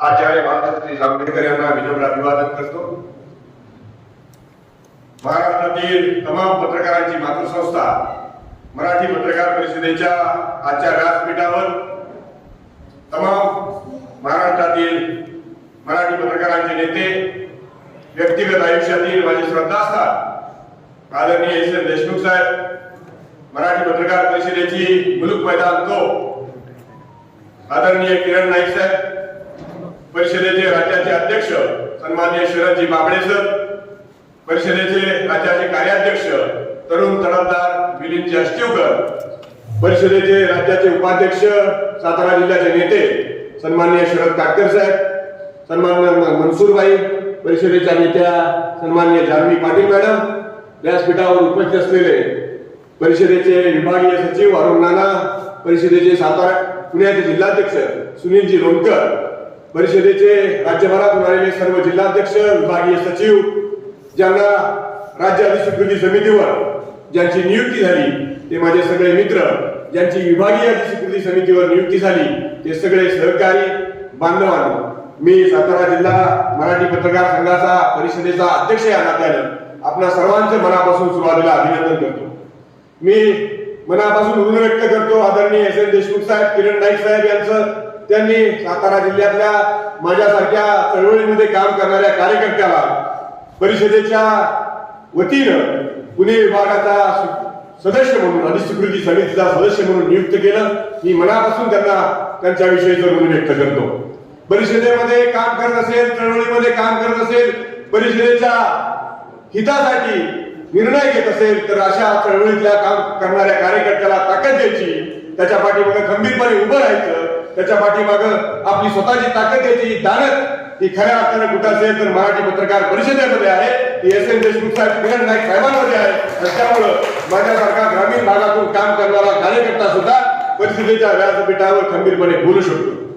आचार्य बाळासाहेब जांभेडकर यांना विनम्र अभिवादन करतो. महाराष्ट्रातील तमाम पत्रकारांची मातृसंस्था मराठी पत्रकार परिषदेच्या आजच्या व्यासपीठावर तमाम महाराष्ट्रातील मराठी पत्रकारांचे नेते व्यक्तिगत आयुष्यातील माझे श्रद्धास्थान आदरणीय एस एन देशमुख साहेब मराठी पत्रकार परिषदेची मुलुक मैदान तो आदरणीय किरण नाईक साहेब परिषदेचे राज्याचे अध्यक्ष सन्माननीय शरदजी बाबळे सर परिषदेचे राज्याचे कार्याध्यक्ष तरुण तडफदार मिलिंद अष्टिवकर परिषदेचे राज्याचे उपाध्यक्ष सातारा जिल्ह्याचे नेते सन्मान्य शरद काटकर साहेब सन्मान्य मनसूरबाई परिषदेच्या नेत्या सन्माननीय जानवी पाटील मॅडम व्यासपीठावर उपस्थित असलेले परिषदेचे विभागीय सचिव अरुण नाना परिषदेचे सातारा पुण्याचे जिल्हाध्यक्ष सुनीलजी लोणकर परिषदेचे राज्यभरातून आलेले सर्व जिल्हाध्यक्ष विभागीय सचिव ज्यांना राज्य अधिस्वीकृती समितीवर ज्यांची नियुक्ती झाली ते माझे सगळे मित्र ज्यांची विभागीय अधिस्वीकृती समितीवर नियुक्ती झाली ते सगळे सहकारी बांधवांनो. मी सातारा जिल्हा मराठी पत्रकार संघाचा परिषदेचा अध्यक्ष या नात्यानं आपणा सर्वांचे मनापासून सुरुवातीला अभिनंदन करतो. मी मनापासून ऋण व्यक्त करतो आदरणीय एस एन देशमुख साहेब किरण नाईक साहेब यांचं त्यांनी सातारा जिल्ह्यातल्या माझ्यासारख्या चळवळीमध्ये काम करणाऱ्या कार्यकर्त्याला परिषदेच्या वतीनं पुणे विभागाचा सदस्य म्हणून अधिस्वीकृती समितीचा सदस्य म्हणून नियुक्त केलं. मी मनापासून त्यांना त्यांच्याविषयीचं ऋण व्यक्त करतो. परिषदेमध्ये काम करत असेल चळवळीमध्ये काम करत असेल परिषदेच्या हितासाठी निर्णय घेत असेल तर अशा चळवळीतल्या काम करणाऱ्या कार्यकर्त्याला ताकद द्यायची त्याच्या पाठीमागे खंबीरपणे उभं राहायचं त्याच्या पाठीमागं आपली स्वतःची ताकद याची दानत. ही खऱ्या अर्थाने कुठं असेल तर मराठी पत्रकार परिषदेमध्ये आहे. ती एस एन देशमुख साहेब किरण नाईक साहेबांमध्ये आहे. त्यामुळं माझ्यासारखा ग्रामीण भागातून काम करणारा कार्यकर्ता सुद्धा परिषदेच्या व्यासपीठावर खंबीरपणे बोलू शकतो.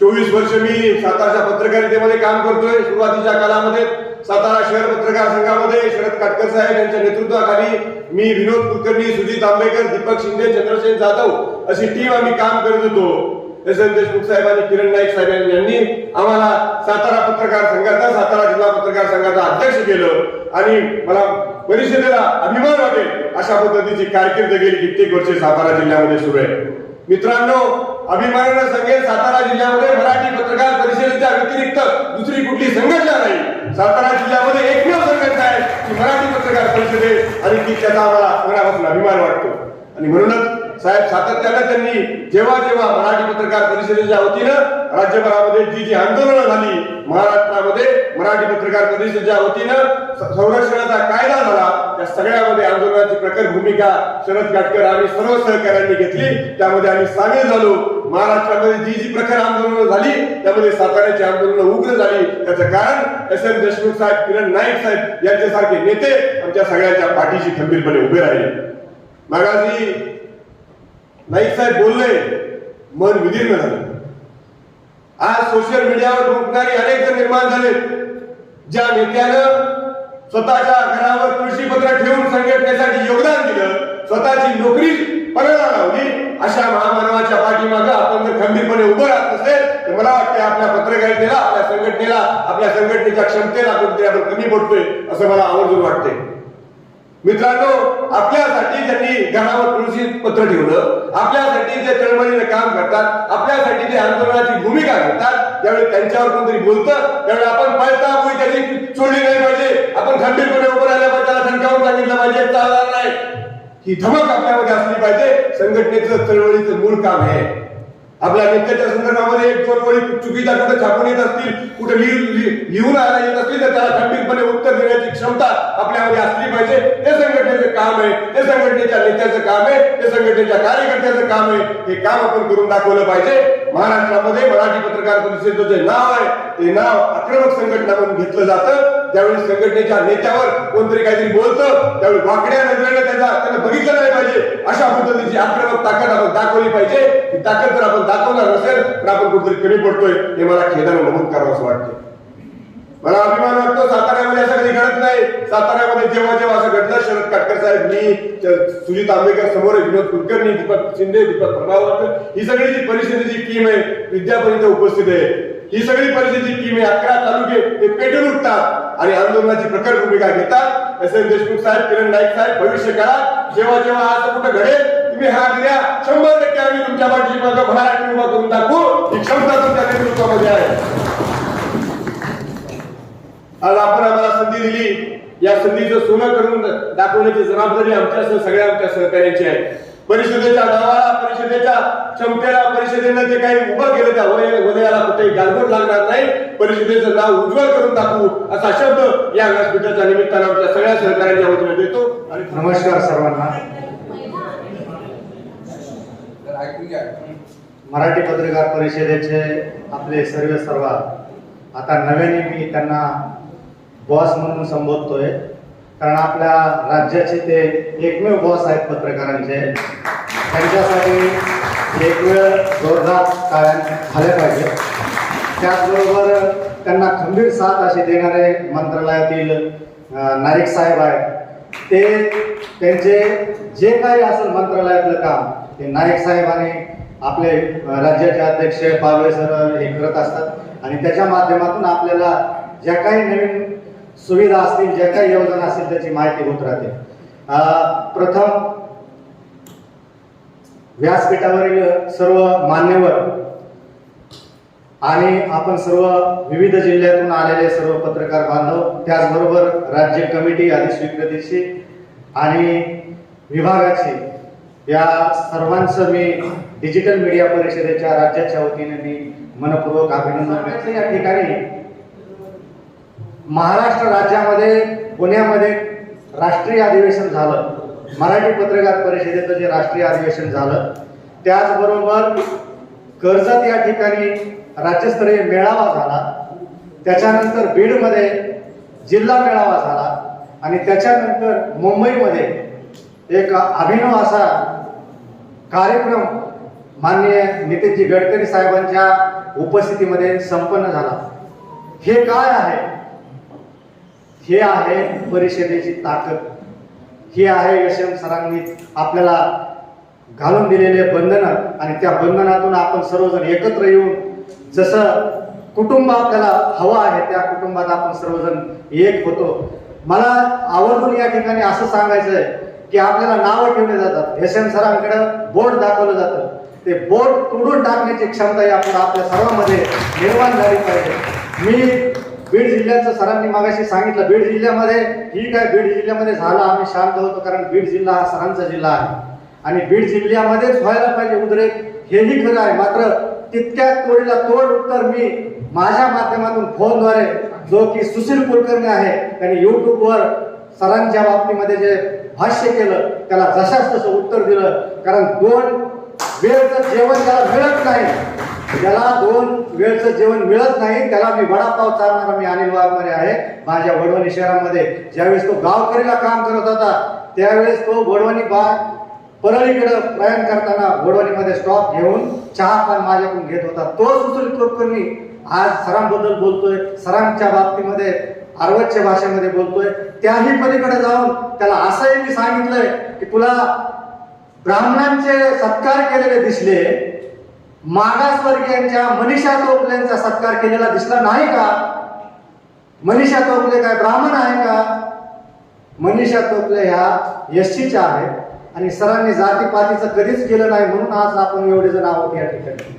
चोवीस वर्ष मी सातारच्या पत्रकारितेमध्ये काम करतोय. सुरुवातीच्या काळामध्ये सातारा शहर पत्रकार संघामध्ये शरद काटकर साहेब यांच्या नेतृत्वाखाली मी विनोद कुलकर्णी सुजित आंबेकर दीपक शिंदे चंद्रसेन जाधव अशी टीम आम्ही काम करत होतो. एस. एन. देशमुख साहेब आणि किरण नाईक साहेब यांनी आम्हाला सातारा पत्रकार संघाचा सातारा जिल्हा पत्रकार संघाचा अध्यक्ष केलं आणि मला परिषदेला अभिमान वाटेल अशा पद्धतीची कारकीर्द गेली कित्येक वर्षे सातारा जिल्ह्यामध्ये सुरू आहे. मित्रांनो अभिमानानं सांगेल सातारा जिल्ह्यामध्ये मराठी पत्रकार परिषदेच्या व्यतिरिक्त दुसरी कुठली संघटना नाही. सातारा जिल्ह्यामध्ये एकमेव संघटना आहे ती मराठी पत्रकार परिषद आहे आणि ती त्याचा आम्हाला मनापासून अभिमान वाटतो. आणि म्हणूनच साहेब सातत्यानं त्यांनी जेव्हा जेव्हा मराठी पत्रकार परिषदेच्या वतीनं राज्यभरामध्ये जी जी आंदोलनं झाली महाराष्ट्रामध्ये मराठी पत्रकार परिषदेच्या वतीनं संरक्षणाचा कायदा झाला त्या सगळ्यामध्ये आंदोलनाची प्रखर भूमिका शरद काटकर आणि सर्व सहकाऱ्यांनी घेतली. त्यामध्ये आम्ही सामील झालो. महाराष्ट्रामध्ये जी जी प्रखर आंदोलनं झाली त्यामध्ये साताऱ्याची आंदोलनं उग्र झाली. त्याचं कारण एस एन देशमुख साहेब किरण नाईक साहेब यांच्यासारखे नेते आमच्या सगळ्यांच्या पाठीशी खंबीरपणे उभे राहिले. मागाशी नाईक साहेब बोलले मन विधीर्ण झालं. आज सोशल मीडियावर रोखणारी अनेक जण निर्माण झाले. ज्या नेत्यानं स्वतःच्या घरावर तुळशीपत्र ठेवून संघटनेसाठी योगदान दिलं स्वतःची नोकरी पणाला लावली अशा महामानवाच्या पाठीमागं आपण जर खंबीरपणे उभं राहत नसेल तर मला वाटतं आपल्या पत्रकारितेला आपल्या संघटनेला आपल्या संघटनेच्या क्षमतेला कुठेतरी आपण कमी पडतोय असं मला आवर्जून वाटतंय. मित्रांनो आपल्यासाठी त्यांनी घरावर तुळशी पत्र ठेवलं आपल्यासाठी जे चळवळीने काम करतात आपल्यासाठी जे आंदोलनाची भूमिका घेतात त्यावेळी त्यांच्यावर कोणतरी बोलतं त्यावेळी आपण पळता होई त्याची सोडली नाही पाहिजे. आपण खंबीरपणे उभं राहिलं पाहिजे त्याला ठणकावून सांगितलं पाहिजे चालणार नाही. ही धमक आपल्यामध्ये असली पाहिजे. संघटनेचं चळवळीचं मूळ काम आहे. आपल्या नेत्याच्या संदर्भामध्ये एक दोन वेळी चुकीच्या कुठे छापून येत असतील कुठे लिहून लिहून आला येत असतील तर त्याला खंडितपणे उत्तर देण्याची क्षमता आपल्यामध्ये असली पाहिजे. हे संघटनेचं काम आहे हे संघटनेच्या नेत्याचं काम आहे हे संघटनेच्या कार्यकर्त्याचं काम आहे. हे काम आपण करून दाखवलं पाहिजे. महाराष्ट्रामध्ये मराठी पत्रकार परिषदेचं जे नाव आहे ते नाव आक्रमक संघटना म्हणून घेतलं जातं. त्यावेळी संघटनेच्या नेत्यावर कोणतरी काहीतरी बोलतं त्यावेळी वाकड्या नजरेने त्याचा त्याला बघितलं नाही पाहिजे. अशा पद्धतीची आक्रमक ताकद आपण दाखवली पाहिजे. ही ताकद जर आपण दाखवणार नसेल तर आपण कुठेतरी कमी पडतोय हे मला खेदानं नमूद करावं असं वाटतं मला अभिमान वाटतो साताऱ्यामध्ये असं कधी घडत नाही. साताऱ्यामध्ये जेव्हा जेव्हा असं घडलं शरद काटकर साहेब मी सुजित आंबेकर समोर विनोद कुलकर्णी दीपक शिंदे दीपक प्रभावकर ही सगळी जी परिषदेची टीम आहे विद्यापर्यंत उपस्थित आहे. ही सगळी परिषदेची टीम आहे अकरा तालुके ते पेटून उठतात आणि आंदोलनाची प्रखर भूमिका घेतात. एस एम देशमुख साहेब किरण नाईक साहेब भविष्य काळात जेव्हा जेव्हा असं कुठं घडेल तुम्ही हा द्या. शंभर टक्के आम्ही तुमच्या पाठीशी माझं महाराष्ट्र उभा करून दाखवू. ही क्षमता तुमच्या नेतृत्वामध्ये आहे. आज आपण आम्हाला संधी दिली. या संधीचं सोनं करून दाखवण्याची जबाबदारी आमच्या सगळ्या आमच्या सहकार्याची आहे. परिषदेच्या नावाला परिषदेच्या क्षमतेला परिषदेनं जे काही उभं केलं त्या वलय- वलयाला कुठेही गालबोट लागणार नाही. परिषदेचं नाव उज्ज्वल करून टाकू असा शब्द या व्यासपीठाच्या निमित्तानं आमच्या सगळ्या सहकार्यांच्या वतीने देतो. आणि नमस्कार सर्वांना. मराठी पत्रकार परिषदेचे आपले सर्व सर्व. आता नव्याने मी त्यांना बॉस म्हणून संबोधतोय. कारण आपल्या राज्याचे ते एकमेव बॉस आहेत पत्रकारांचे. त्यांच्यासाठी एक वेळ जोरदार टाळ्या झाल्या पाहिजे. त्याचबरोबर त्यांना खंबीर साथ अशी देणारे मंत्रालयातील नाईक साहेब आहेत. ते त्यांचे जे काही असेल मंत्रालयातलं काम ते नाईक साहेब आणि आपले राज्याचे अध्यक्ष पावळे सर हे करत असतात. आणि त्याच्या माध्यमातून आपल्याला ज्या काही नवीन सुविधा असतील ज्या काही योजना असतील त्याची माहिती होत राहते. प्रथम व्यासपीठावरील सर्व मान्यवर आणि आपण सर्व विविध जिल्ह्यातून आलेले सर्व पत्रकार बांधव त्याचबरोबर राज्य कमिटी आणि स्वीकृतीची आणि विभागाची या सर्वांचं मी डिजिटल मीडिया परिषदेच्या राज्याच्या वतीने मी मनपूर्वक अभिनंदन करतो. या ठिकाणी महाराष्ट्र राज्यामध्ये पुण्यामध्ये राष्ट्रीय अधिवेशन झालं. मराठी पत्रकार परिषदेचं जे राष्ट्रीय अधिवेशन झालं त्याचबरोबर कर्जत या ठिकाणी राज्यस्तरीय मेळावा झाला. त्याच्यानंतर बीडमध्ये जिल्हा मेळावा झाला. आणि त्याच्यानंतर मुंबईमध्ये एक अभिनव असा कार्यक्रम माननीय नितीनजी गडकरी साहेबांच्या उपस्थितीमध्ये संपन्न झाला. हे काय आहे? हे आहे परिषदेची ताकद. हे आहे यशवंत सरांनी आपल्याला घालून दिलेले बंधनं आणि त्या बंधनातून आपण सर्वजण एकत्र येऊन जसं कुटुंब आपल्याला हवं आहे त्या कुटुंबात आपण सर्वजण एक होतो. मला आवर्जून या ठिकाणी असं सांगायचं आहे की आपल्याला नावं ठेवले जातात. भेसन सरांकडं बोर्ड दाखवलं जातं. ते बोर्ड तोडून टाकण्याची क्षमता ही आपण आपल्या सर्वांमध्ये निर्माण झाली पाहिजे. मी बीड जिल्ह्याचं सरांनी मागाशी सांगितलं. बीड जिल्ह्यामध्ये ही काय बीड जिल्ह्यामध्ये झालं. आम्ही शांत होतो कारण बीड जिल्हा हा सरांचा जिल्हा आहे. आणि बीड जिल्ह्यामध्येच व्हायला पाहिजे उद्रेक हेही खरं आहे. मात्र तितक्या तोडीला तोड उत्तर मी माझ्या माध्यमातून फोनद्वारे जो की सुशील कुलकर्णी आहे त्यांनी युट्यूबवर सरांच्या बाबतीमध्ये जे भाष्य केलं त्याला जशाच तसं उत्तर दिलं. कारण दोन वेळचं जेवण त्याला मिळत नाही. ज्याला दोन वेळचं जेवण मिळत नाही त्याला मी वडापाव चालणारा मी अनिल वाघमारे आहे. माझ्या वडवणी शहरामध्ये ज्यावेळेस तो गावकरीला काम करत होता त्यावेळेस तो वडवणी बा परळीकडं प्रयाण करताना वडवणीमध्ये स्टॉप घेऊन चहा पान माझ्याकडून घेत होता. तो सुचल कुलकर्णी आज सरांबद्दल बोलतोय. सरांच्या बाबतीमध्ये अर्वतच्या भाषेमध्ये बोलतोय. त्याही पलीकडे जाऊन त्याला असंही मी सांगितलंय की तुला ब्राह्मणांचे सत्कार केलेले दिसले मागासवर्गीयांच्या मनीषा चोपलेंचा सत्कार केलेला दिसला नाही का? मनीषा चोपले काय ब्राह्मण आहे का? मनीषा चोपले ह्या यशीच्या आहेत. आणि सरांनी जातीपातीचं कधीच केलं नाही म्हणून आज आपण एवढे जण आहोत या ठिकाणी.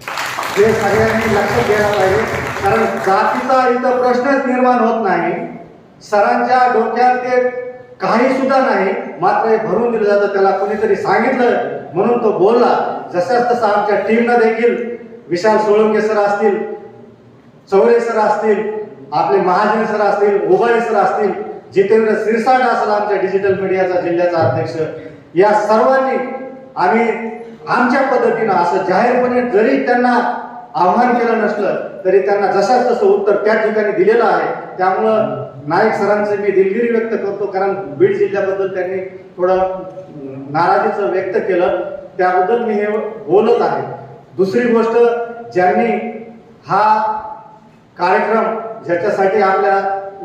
हे सगळ्यांनी लक्षात घ्यायला पाहिजे कारण जातीचा इथं प्रश्नच निर्माण होत नाही. सरांच्या डोक्यात ते काही सुद्धा नाही मात्र हे भरून दिलं जातं त्याला कोणीतरी सांगितलं म्हणून तो बोलला. जशाच तसा आमच्या टीमनं देखील विशाल सोळंके सर असतील चौरे सर असतील आपले महाजन सर असतील उबाळे सर असतील जितेंद्र सिरसाट असेल आमच्या डिजिटल मीडियाचा जिल्ह्याचा अध्यक्ष या सर्वांनी आम्ही आमच्या पद्धतीनं असं जाहीरपणे जरी त्यांना आव्हान केलं नसलं तरी त्यांना जशाच तसं उत्तर त्या ठिकाणी दिलेलं आहे त्यामुळं नाईक सरांचं मी दिलगिरी व्यक्त करतो कारण बीड जिल्ह्याबद्दल त्यांनी थोडं नाराजीचं व्यक्त केलं त्याबद्दल मी हे बोलत आहे. दुसरी गोष्ट ज्यांनी हा कार्यक्रम ज्याच्यासाठी आपल्या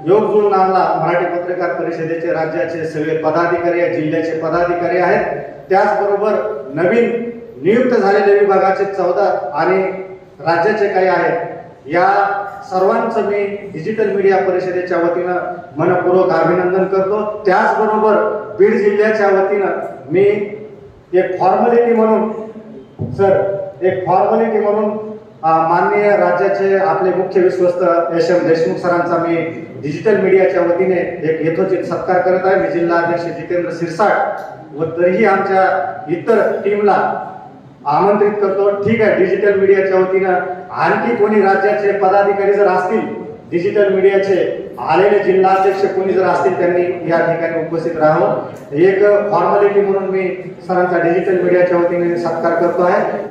योग जुळून आणला मराठी पत्रकार परिषदेचे राज्याचे सगळे पदाधिकारी जिल्ह्याचे पदाधिकारी आहेत. त्याचबरोबर नवीन नियुक्त झालेले विभागाचे चौदा आणि राज्याचे काही आहेत. या सर्वांचं मी डिजिटल मीडिया परिषदेच्या वतीनं मनपूर्वक अभिनंदन करतो. त्याचबरोबर बीड जिल्ह्याच्या वतीनं मी एक फॉर्मॅलिटी म्हणून सर एक फॉर्मॅलिटी म्हणून माननीय राज्याचे आपले मुख्य विश्वस्त एस एम देशमुख सरांचा मी डिजिटल मीडियाच्या वतीने एक यथोचित सत्कार करत आहे. मी जिल्हा अध्यक्ष जितेंद्र सिरसाट व तरीही आमच्या इतर टीमला आमंत्रित करतो. ठीक आहे डिजिटल मीडियाच्या वतीनं आणखी कोणी राज्याचे पदाधिकारी जर असतील डिजिटल मीडियाचे आलेले जिल्हाध्यक्ष कोणी जर असतील त्यांनी या ठिकाणी उपस्थित राहावं. एक फॉर्मॅलिटी म्हणून मी सरांचा डिजिटल मीडियाच्या वतीने सत्कार करतो आहे.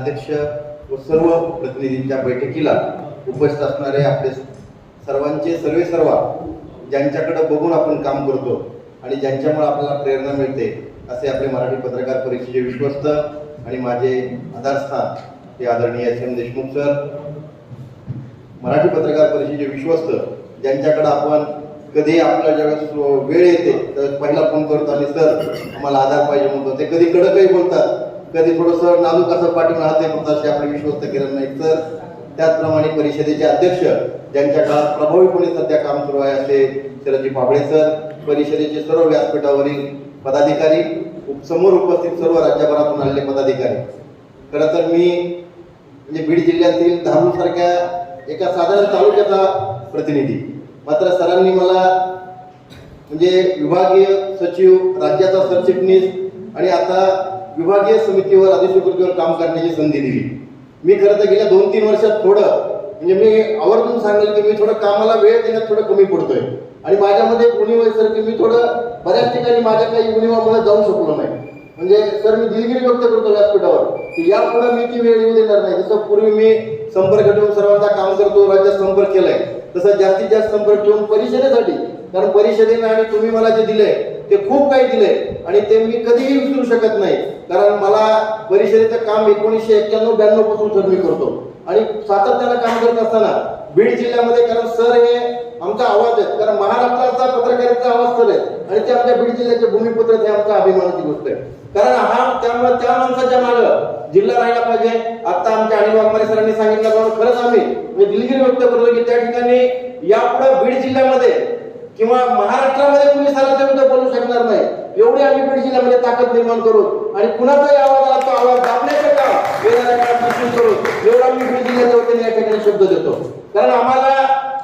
अध्यक्ष व सर्व प्रतिनिधींच्या बैठकीला उपस्थित असणारे आपले सर्वांचे सर्वे सर्वा ज्यांच्याकडे बघून आपण काम करतो आणि ज्यांच्यामुळे आपल्याला प्रेरणा मिळते असे आपले मराठी पत्रकार परिषदेचे विश्वस्त आणि माझे आधारस्थान हे आदरणीय S M Deshmukh sir. Marathi पत्रकार परिषदेचे विश्वस्त ज्यांच्याकडे आपण कधी आपल्या ज्यावेळेस वेळ येते त्यावेळेस पहिला फोन करतो आणि सर आम्हाला आधार पाहिजे म्हणतो ते कधी कडकही बोलतात. कधी थोडंसं नाजूक असं पाठीवर राहते म्हणतात असे आपले विश्वस्त किरण नाईक सर. त्याचप्रमाणे परिषदेचे अध्यक्ष ज्यांच्या काळात प्रभावीपणे सध्या काम सुरू आहे असे शरदजी पाबळे सर परिषदेचे सर्व व्यासपीठावरील पदाधिकारी समोर उपस्थित सर्व राज्यभरातून आलेले पदाधिकारी. खरं तर मी म्हणजे बीड जिल्ह्यातील धारूर सारख्या एका साधारण तालुक्याचा प्रतिनिधी. मात्र सरांनी मला म्हणजे विभागीय सचिव राज्याचा सरचिटणीस आणि आता विभागीय समितीवर अधिस्वीकृतीवर काम करण्याची संधी दिली. मी खरं तर गेल्या दोन तीन वर्षात थोडं म्हणजे मी आवर्जून सांगेल की मी थोडं कामाला वेळ देण्यात थोडं कमी पडतोय. आणि माझ्यामध्ये उणीव आहे सर की मी थोडं बऱ्याच ठिकाणी माझ्या काही उणीवामुळे जाऊ शकलो नाही. म्हणजे सर मी दिलगिरी व्यक्त करतो व्यासपीठावर की यापुढे मी ती वेळ येऊ देणार नाही. जसं पूर्वी मी संपर्क ठेवून सर्वांचा काम करतो राज्यात संपर्क केलाय तसं जास्तीत जास्त संपर्क ठेवून परिषदेसाठी कारण परिषदेने आणि तुम्ही मला जे दिलंय ते खूप काही दिलंय. आणि ते मी कधीही विसरू शकत नाही. कारण मला परिषदेचं काम एकोणीसशे एक्क्याण्णव ब्याण्णवपासून सर मी करतो. आणि सातत्यानं काम करत असताना बीड जिल्ह्यामध्ये कारण सर हे आमचा आवाज आहे कारण महाराष्ट्राचा पत्रकारिता आवाज सर आहे आणि ते आमच्या बीड जिल्ह्याचे भूमिपुत्र हे आमच्या अभिमानाची गोष्ट आहे. कारण हा त्यामुळे त्या माणसाच्या मागं जिल्हा राहिला पाहिजे. आता आमच्या अनिल वाघमारे सरांनी सांगितल्याप्रमाणे खरंच आम्ही दिलगिरी व्यक्त करतो की त्या ठिकाणी यापुढे बीड जिल्ह्यामध्ये किंवा महाराष्ट्रामध्ये तुम्ही सरासरी बोलू शकणार नाही. एवढी आम्ही बीड जिल्ह्यामध्ये ताकद निर्माण करू आणि कुणाचाही आवाज आला तो आवाज दाबण्याचं काम येणाऱ्या काळात करू एवढा मी बीड जिल्ह्याच्या वतीने या ठिकाणी शब्द देतो. कारण आम्हाला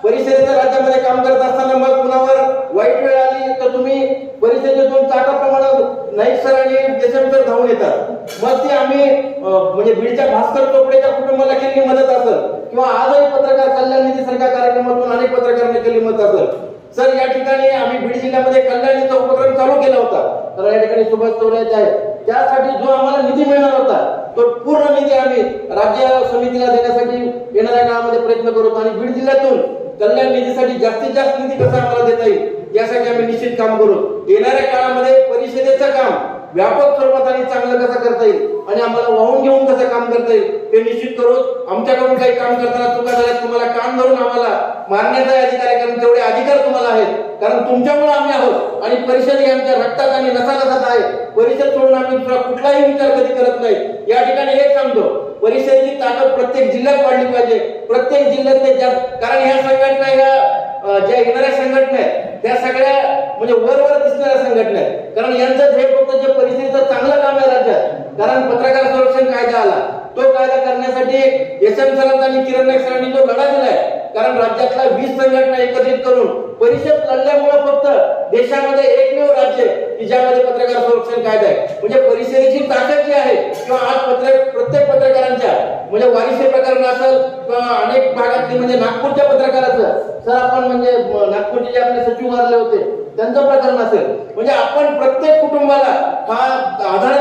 परिषदेच्या राज्यामध्ये काम करत असताना मग कुणावर वाईट वेळ आली तर तुम्ही परिषदेतून चाकाप्रमाणे नाईक सर आणि देशम सर धावून येतात. मग ती आम्ही म्हणजे बीडच्या भास्कर चोपडेच्या कुटुंबाला केलेली मदत असेल किंवा आजही पत्रकार कल्याण निधी सारख्या कार्यक्रमातून अनेक पत्रकारांनी केलेली मदत असेल सर या ठिकाणी आम्ही बीड जिल्ह्यामध्ये कल्याणीचा उपक्रम चालू केला होता. तर या ठिकाणी सुभाष चौराचे आहे. त्यासाठी जो आम्हाला निधी मिळणार होता तो पूर्ण निधी आम्ही राज्य समितीला देण्यासाठी येणाऱ्या काळामध्ये प्रयत्न करू आणि बीड जिल्ह्यातून कल्याण निधीसाठी जास्तीत जास्त निधी कसा आम्हाला देता येईल यासाठी आम्ही निश्चित काम करू. येणाऱ्या काळामध्ये परिषदेचं काम व्यापक स्वरूपात आणि चांगलं कसं करता येईल? आणि आम्हाला वाहून घेऊन कसं काम करता येईल? ते निश्चित करून आमच्याकडून काही काम करताना चुका झाल्या तुम्हाला काम धरून आम्हाला मारण्याचा अधिकार आहे कारण तेवढे अधिकार तुम्हाला आहेत. कारण तुमच्यामुळे आम्ही आहोत. आणि परिषद ही आमच्या रक्तात आणि नसानसात आहे. परिषद सोडून आम्ही दुसरा कुठलाही विचार कधी करत नाही. या ठिकाणी हेच सांगतो परिषदेची ताकद प्रत्येक जिल्ह्यात वाढली पाहिजे. प्रत्येक जिल्ह्यात कारण ह्या संघटना ह्या ज्या येणाऱ्या संघटना आहेत त्या सगळ्या म्हणजे वरवर दिसणाऱ्या संघटना आहेत. कारण यांचं ध्येय फक्त जे परिस्थितीचं चांगलं काम आहे राज्यात कारण पत्रकार संरक्षण कायदा आला तो कायदा करण्यासाठी एस एम सरांचा आणि किरण नाईक सरांनी जो लढा दिलाय कारण राज्यातल्या वीस संघटना एकत्रित करून परिषद लढल्यामुळे फक्त देशामध्ये एकमेव राज्य की ज्यामध्ये पत्रकार संरक्षण कायदा आहे. म्हणजे परिषदेची ताकद जी आहे किंवा आज पत्रक प्रत्येक पत्रकारांच्या म्हणजे वारिसे प्रकरण असेल किंवा अनेक भागातली म्हणजे नागपूरच्या पत्रकाराचं सर आपण म्हणजे नागपूरचे जे आपले सचिव वारले होते त्यांचं प्रकरण असेल. म्हणजे आपण प्रत्येक कुटुंबाला हा आधार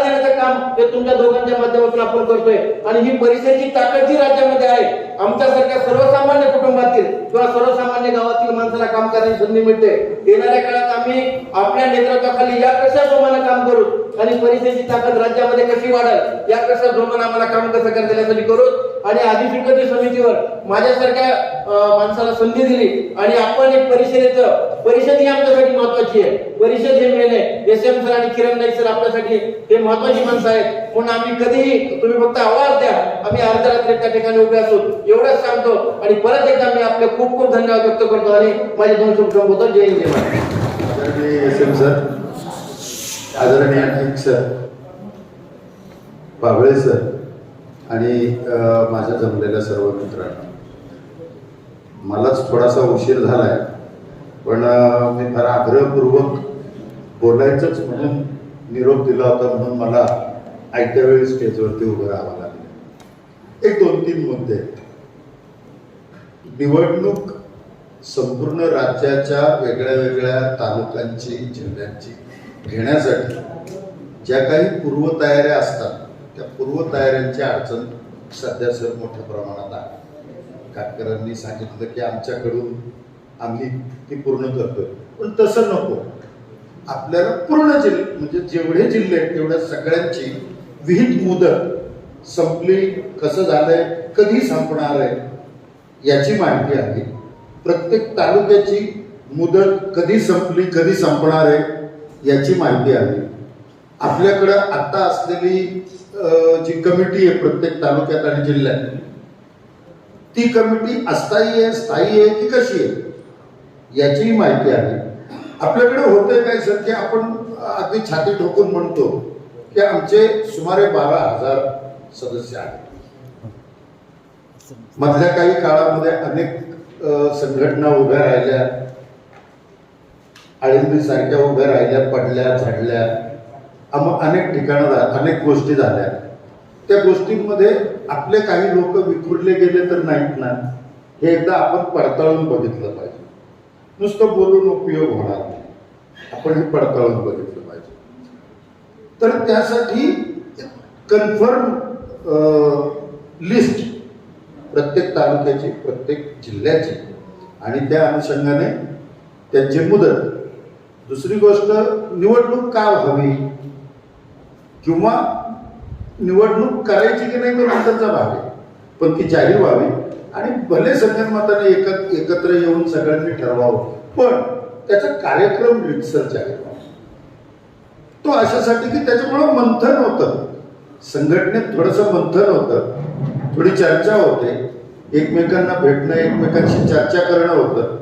हे तुमच्या दोघांच्या माध्यमातून आपण करतोय. आणि ही परिषदेची ताकद जी राज्यामध्ये आहे आमच्यासारख्या सर्वसामान्य कुटुंबातील किंवा सर्वसामान्य गावातील माणसाला काम करण्याची संधी मिळते. येणाऱ्या काळात आम्ही आपल्या नेतृत्वाखाली या कशा जोमानं काम करू? आणि परिषदेची ताकद राज्यामध्ये कशी वाढल या कशा जोमानं आम्हाला काम कसं करता यासाठी करू आणि अधिसूचना समितीवर. माझ्यासारख्या माणसाला संधी दिली आणि आपण एक परिषदेचं परिषद ही आमच्यासाठी महत्वाची आहे. परिषद हे मेन आहे. एस एम सर आणि किरण नाईक सर आपल्यासाठी हे महत्वाची माणसं आहेत. म्हणून आम्ही कधीही तुम्ही फक्त आवाज द्या. आम्ही अर्ध्या रात्री त्या ठिकाणी उभे असू. एवढंच सांगतो. आणि परत एकदा मी आपले खूप खूप धन्यवाद व्यक्त करतो आणि माझे दोन शुभ होतो जय हिंद जय आदरणीय S M sir. Bable sir Pable sir आणि माझ्या जमलेल्या सर्व मित्रांना. मलाच थोडासा उशीर झालाय पण मी फार आग्रहपूर्वक बोलायचंच म्हणून निरोप दिला होता म्हणून मला ऐकत्या वेळी स्टेजवरती उभं राहावं लागलं. एक दोन तीन मुद्दे. आहेत. निवडणूक संपूर्ण राज्याच्या वेगळ्या वेगळ्या तालुक्यांची जिल्ह्यांची घेण्यासाठी ज्या काही पूर्वतयाऱ्या असतात त्या पूर्वतयाऱ्यांची अडचण सध्या सर मोठ्या प्रमाणात आहे. काटकरांनी सांगितलं की आमच्याकडून आम्ही ती पूर्ण करतोय. पण तसं नको. आपल्याला पूर्ण जिल्हे म्हणजे जेवढे जिल्हे आहेत तेवढ्या सगळ्यांची विहित मुदत संपली कसं झालंय कधी संपणार आहे याची माहिती आहे. प्रत्येक तालुक्याची मुदत कधी संपली कधी संपणार आहे याची माहिती आहे. आपल्याकडं आता असलेली जी कमिटी आहे प्रत्येक तालुक्यात आणि जिल्ह्यात ती कमिटी अस्थायी आहे स्थायी आहे की कशी आहे? याचीही माहिती आहे. आपल्याकडे होते काय सर की आपण अगदी छाती ठोकून म्हणतो की आमचे सुमारे बारा हजार सदस्य आहेत. मधल्या काही काळामध्ये अनेक संघटना उभ्या राहिल्या आळंदी सारख्या उभ्या राहिल्या पडल्या झडल्या अनेक ठिकाणं अनेक गोष्टी झाल्या. त्या गोष्टींमध्ये आपले काही लोक विखुरले गेले तर नाहीत ना? हे एकदा आपण पडताळून बघितलं पाहिजे. नुसतं बोलून उपयोग होणार नाही. आपण हे पडताळून बघितलं पाहिजे. तर त्यासाठी कन्फर्म लिस्ट प्रत्येक तालुक्याची प्रत्येक जिल्ह्याची. आणि त्या अनुषंगाने त्यांची मुदत. दुसरी गोष्ट निवडणूक का व्हावी? किंवा निवडणूक करायची की नाही तो नंतरचा भाग आहे. पण ती जाहीर व्हावी. आणि भले संगणमताने एकत एकत्र येऊन सगळ्यांनी ठरवावं पण त्याचा कार्यक्रम रितसर जाहीर व्हावा. तो अशासाठी की त्याच्यामुळं मंथन होतं. संघटनेत थोडंसं मंथन होतं. थोडी चर्चा होते. एकमेकांना भेटणं एकमेकांशी चर्चा करणं होतं.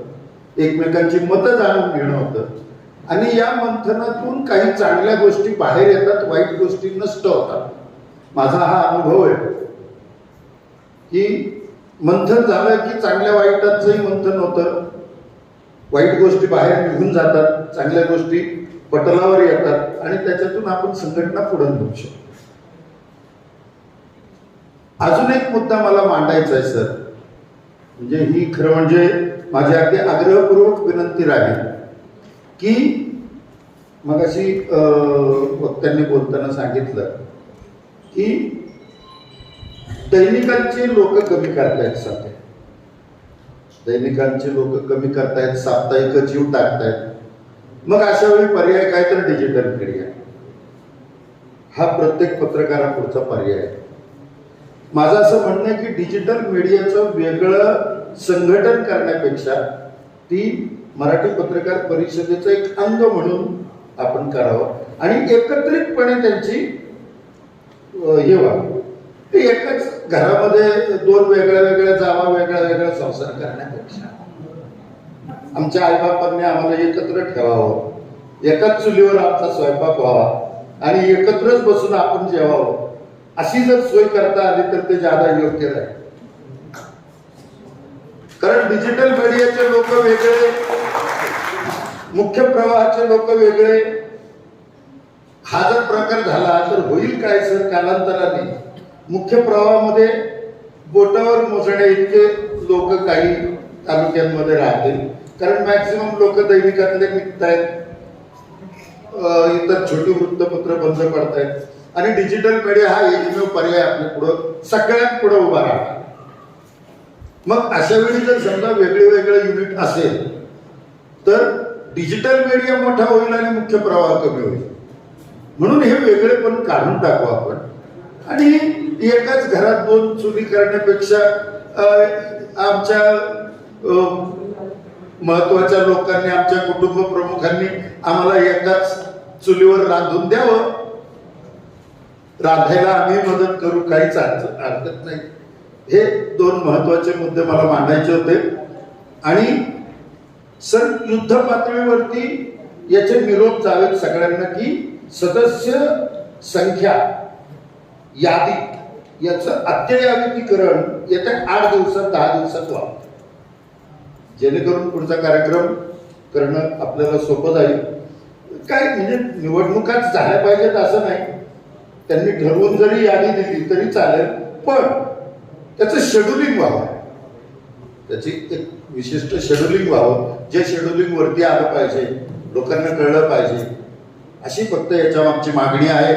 एकमेकांची मतं जाणून घेणं होतं. आणि या मंथनातून काही चांगल्या गोष्टी बाहेर येतात वाईट गोष्टी नष्ट होतात. माझा हा अनुभव आहे. की मंथन झालं की चांगल्या वाईटाचंही मंथन होतं. वाईट गोष्टी बाहेर निघून जातात चांगल्या गोष्टी पटलावर येतात आणि त्याच्यातून आपण संघटना पुढे नेऊ शकतो. अजून एक मुद्दा मला मांडायचा आहे सर. म्हणजे ही खरं म्हणजे माझी अगदी आग्रहपूर्वक विनंती राहील. की मग अशी वक्त्यांनी बोलताना सांगितलं की दैनिकांचे लोक कमी करतायत सध्या. दैनिकांचे लोक कमी करतायत साप्ताहिक जीव टाकतायत. मग अशा वेळी पर्याय काय तर डिजिटल मीडिया हा प्रत्येक पत्रकारापुढचा पर्याय आहे. माझं असं म्हणणं आहे की डिजिटल मीडियाचं वेगळं संघटन करण्यापेक्षा ती मराठी पत्रकार परिषदेचं एक अंग म्हणून आपण करावं. आणि एकत्रितपणे त्यांची हे व्हावं. ते एकाच घरामध्ये दोन वेगळ्या वेगळ्या जावा वेगळ्या वेगळ्या संसार करण्यापेक्षा. आमच्या आईबापांनी आम्हाला एकत्र ठेवावं. एकाच चुलीवर आमचा स्वयंपाक व्हावा. आणि एकत्रच बसून आपण जेवावं. अशी जर सोय करता आली तर ते जादा योग्य राहील कारण डिजिटल मीडियाचे लोक वेगळे मुख्य प्रवाहाचे लोक वेगळे. हा जर प्रकार झाला तर होईल काय सर? कालांतराने. मुख्य प्रवाहामध्ये बोटावर मोजण्या इतके लोक काही तालुक्यांमध्ये राहतील. कारण मॅक्सिमम लोक दैनिकातले निघत आहेत इतर छोटी वृत्तपत्र बंद पडतायत. आणि डिजिटल मीडिया हा एकमेव पर्याय आपल्या पुढं सगळ्यात पुढे उभा राहणार. मग अशा वेळी जर समजा वेगळे वेगळे युनिट असेल तर डिजिटल मीडिया मोठा होईल आणि मुख्य प्रवाह कमी होईल. म्हणून हे वेगळे पण काढून टाकू आपण. आणि एकाच घरात दोन चुली करण्यापेक्षा आमच्या महत्त्वाच्या लोकांनी आमच्या कुटुंब प्रमुखांनी आम्हाला एकाच चुलीवर रांधून द्यावं. रांधायला आम्ही मदत करू काहीच अर्थ- हरकत नाही. हे दोन महत्त्वाचे मुद्दे मला मांडायचे होते. आणि सर युद्ध पातळीवरती याचे निरोप जावेत सगळ्यांना की सदस्य संख्या यादी याचं अद्ययावतीकरण येत्या आठ दिवसात दहा दिवसात व्हावं. जेणेकरून पुढचा कार्यक्रम करणं आपल्याला सोपं जाईल. काय म्हणजे निवडणुकाच झाल्या पाहिजेत असं नाही. त्यांनी ठरवून जरी यादी दिली तरी चालेल पण त्याचं शेड्युलिंग व्हावं. त्याची एक विशिष्ट शेड्युलिंग व्हावं. जे शेड्युलिंग वरती आलं पाहिजे लोकांना कळलं पाहिजे अशी फक्त याच्या आमची मागणी आहे.